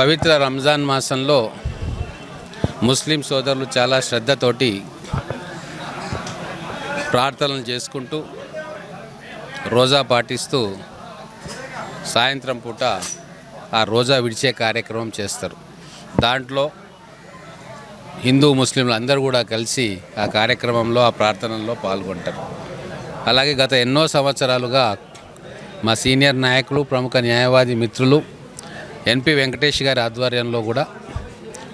పవిత్ర రంజాన్ మాసంలో ముస్లిం సోదరులు చాలా శ్రద్ధతోటి ప్రార్థనలు చేసుకుంటూ రోజా పాటిస్తూ సాయంత్రం పూట ఆ రోజా విడిచే కార్యక్రమం చేస్తారు. దాంట్లో హిందూ ముస్లింలు అందరూ కూడా కలిసి ఆ కార్యక్రమంలో ఆ ప్రార్థనల్లో పాల్గొంటారు. అలాగే గత ఎన్నో సంవత్సరాలుగా మా సీనియర్ నాయకులు ప్రముఖ న్యాయవాది మిత్రులు ఎన్పి వెంకటేష్ గారి ఆధ్వర్యంలో కూడా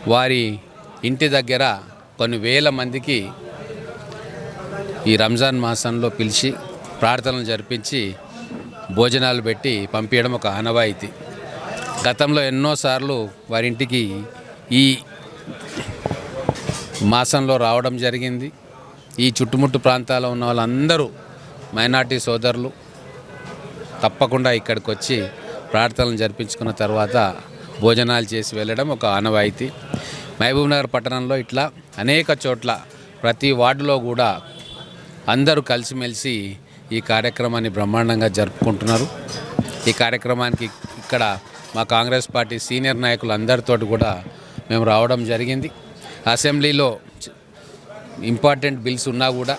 వారి ఇంటి దగ్గర కొన్ని వేల మందికి ఈ రంజాన్ మాసంలో పిలిచి ప్రార్థనలు జరిపించి భోజనాలు పెట్టి పంపించడం ఒక ఆనవాయితీ. గతంలో ఎన్నోసార్లు వారింటికి ఈ మాసంలో రావడం జరిగింది. ఈ చుట్టుముట్టు ప్రాంతాల్లో ఉన్న వాళ్ళందరూ మైనార్టీ సోదరులు తప్పకుండా ఇక్కడికి వచ్చి ప్రార్థనలు జరిపించుకున్న తర్వాత భోజనాలు చేసి వెళ్ళడం ఒక ఆనవాయితీ. మహబూబ్ నగర్ పట్టణంలో ఇట్లా అనేక చోట్ల ప్రతి వార్డులో కూడా అందరూ కలిసిమెలిసి ఈ కార్యక్రమాన్ని బ్రహ్మాండంగా జరుపుకుంటున్నారు. ఈ కార్యక్రమానికి ఇక్కడ మా కాంగ్రెస్ పార్టీ సీనియర్ నాయకులు అందరితోటి కూడా మేము రావడం జరిగింది. అసెంబ్లీలో ఇంపార్టెంట్ బిల్స్ ఉన్నా కూడా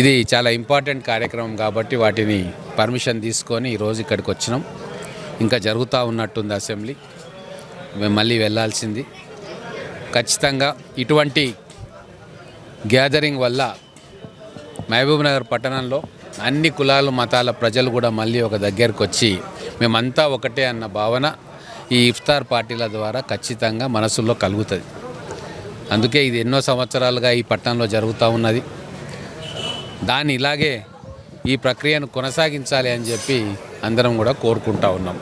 ఇది చాలా ఇంపార్టెంట్ కార్యక్రమం కాబట్టి వాటిని పర్మిషన్ తీసుకొని ఈరోజు ఇక్కడికి వచ్చినాం. ఇంకా జరుగుతూ ఉన్నట్టుంది అసెంబ్లీ. మేము మళ్ళీ వెళ్ళాల్సింది. ఖచ్చితంగా ఇటువంటి గ్యాదరింగ్ వల్ల మహబూబ్నగర్ పట్టణంలో అన్ని కులాలు మతాల ప్రజలు కూడా మళ్ళీ ఒక దగ్గరకు వచ్చి మేమంతా ఒకటే అన్న భావన ఈ ఇఫ్తార్ పార్టీల ద్వారా ఖచ్చితంగా మనసుల్లో కలుగుతుంది. అందుకే ఇది ఎన్నో సంవత్సరాలుగా ఈ పట్టణంలో జరుగుతూ ఉన్నది. దాన్ని ఇలాగే ఈ ప్రక్రియను కొనసాగించాలి అని చెప్పి అందరం కూడా కోరుకుంటా ఉన్నాం.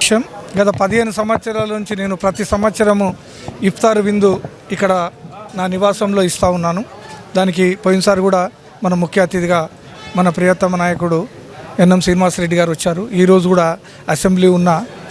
విషయం గత పదిహేను సంవత్సరాల నుంచి నేను ప్రతి సంవత్సరము ఇఫ్తార్ విందు ఇక్కడ నా నివాసంలో ఇస్తూ ఉన్నాను. దానికి పోయినసారి కూడా మన ముఖ్య అతిథిగా మన ప్రియతమ నాయకుడు ఎన్ఎం శ్రీనివాసరెడ్డి గారు వచ్చారు. ఈరోజు కూడా అసెంబ్లీ ఉన్న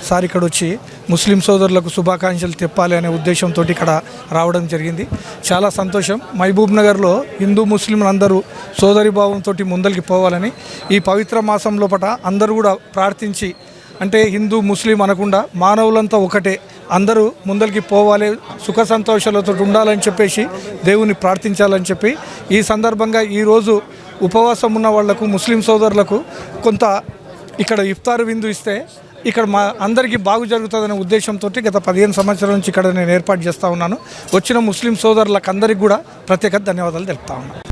సార్ ఇక్కడ వచ్చి ముస్లిం సోదరులకు శుభాకాంక్షలు తెప్పాలి అనే ఉద్దేశంతో ఇక్కడ రావడం జరిగింది. చాలా సంతోషం. మహబూబ్ నగర్లో హిందూ ముస్లింలు అందరూ సోదరిభావంతో ముందరికి పోవాలని ఈ పవిత్ర మాసం పట అందరూ కూడా ప్రార్థించి అంటే హిందూ ముస్లిం అనకుండా మానవులంతా ఒకటే అందరూ ముందరికి పోవాలి సుఖ సంతోషాలతో ఉండాలని చెప్పేసి దేవుని ప్రార్థించాలని చెప్పి ఈ సందర్భంగా ఈరోజు ఉపవాసం ఉన్న వాళ్ళకు ముస్లిం సోదరులకు కొంత ఇక్కడ ఇఫ్తార్ విందు ఇస్తే ఇక్కడ మా అందరికీ బాగు జరుగుతుందనే ఉద్దేశంతో గత పదిహేను సంవత్సరాల నుంచి ఇక్కడ నేను ఏర్పాటు చేస్తూ ఉన్నాను. వచ్చిన ముస్లిం సోదరులకు అందరికీ కూడా ప్రత్యేక ధన్యవాదాలు తెలుపుతా ఉన్నాను